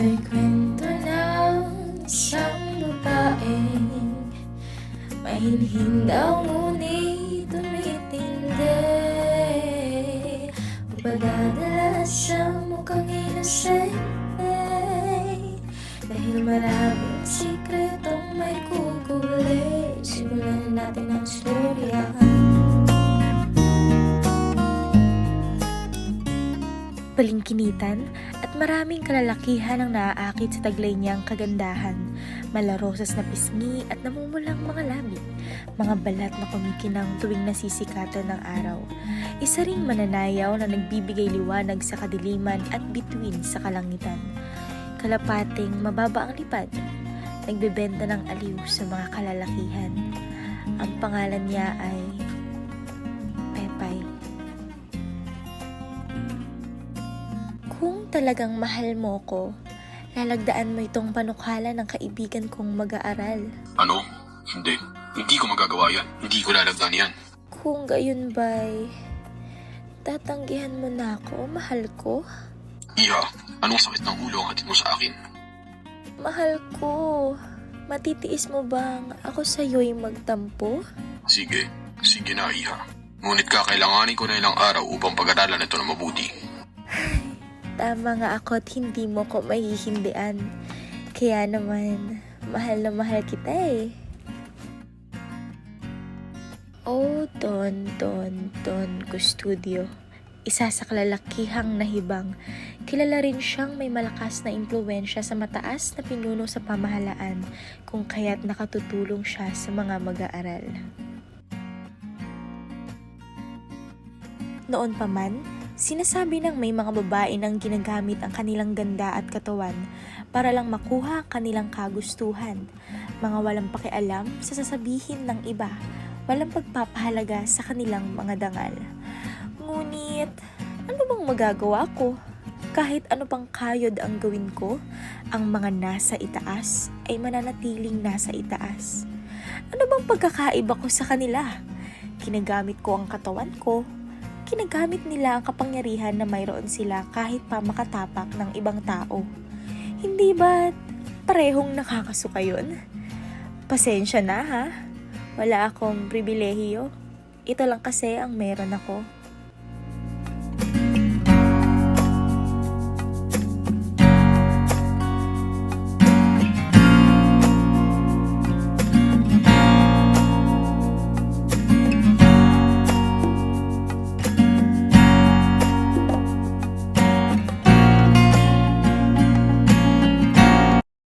Ito'y kwento ng isang babaeng Mahinhin daw ngunit tumitindi. Padadala sa mukhang inosente. Dahil maraming sikretong may kukuli Simulan natin ang storya Balingkinitan at maraming kalalakihan ang naaakit sa taglay niyang kagandahan. Malarosas na pisngi at namumulang mga labi. Mga balat na kumikinang tuwing nasisikatan ng araw. Isa ring mananayaw na nagbibigay liwanag sa kadiliman at bituin sa kalangitan. Kalapating mababa ang lipad. Nagbebenta ng aliw sa mga kalalakihan. Ang pangalan niya ay talagang mahal mo ko, lalagdaan mo itong panukala ng kaibigan kong mag-aaral. Ano? Hindi. Hindi ko magagawa yan. Hindi ko lalagdan yan. Kung gayon ba'y, tatanggihan mo na ako, mahal ko? Iha, anong sakit ng ulo ang hatid mo sa akin? Mahal ko, matitiis mo bang ako sa'yo'y magtampo? Sige. Sige na, Iha. Ngunit kakailanganin ko na ilang araw upang pag-aralan ito na mabuti. Tama nga ako at hindi mo ko mahihindian. Kaya naman, mahal na mahal kita eh. Oh, Don, Don, Don Custodio. Isa sa kalalakihang nahibang. Kilala rin siyang may malakas na impluensya sa mataas na pinuno sa pamahalaan kung kaya't nakatutulong siya sa mga mag-aaral. Noon pa man, sinasabi ng may mga babae nang ginagamit ang kanilang ganda at katawan para lang makuha ang kanilang kagustuhan. Mga walang pakialam sa sasabihin ng iba, walang pagpapahalaga sa kanilang mga dangal. Ngunit, ano bang magagawa ko? Kahit ano pang kayod ang gawin ko, ang mga nasa itaas ay mananatiling nasa itaas. Ano bang pagkakaiba ko sa kanila? Kinagamit ko ang katawan ko, kinagamit nila ang kapangyarihan na mayroon sila kahit pa makatapak ng ibang tao. Hindi ba parehong nakakasuka yun? Pasensya na ha. Wala akong pribilehiyo. Ito lang kasi ang meron ako.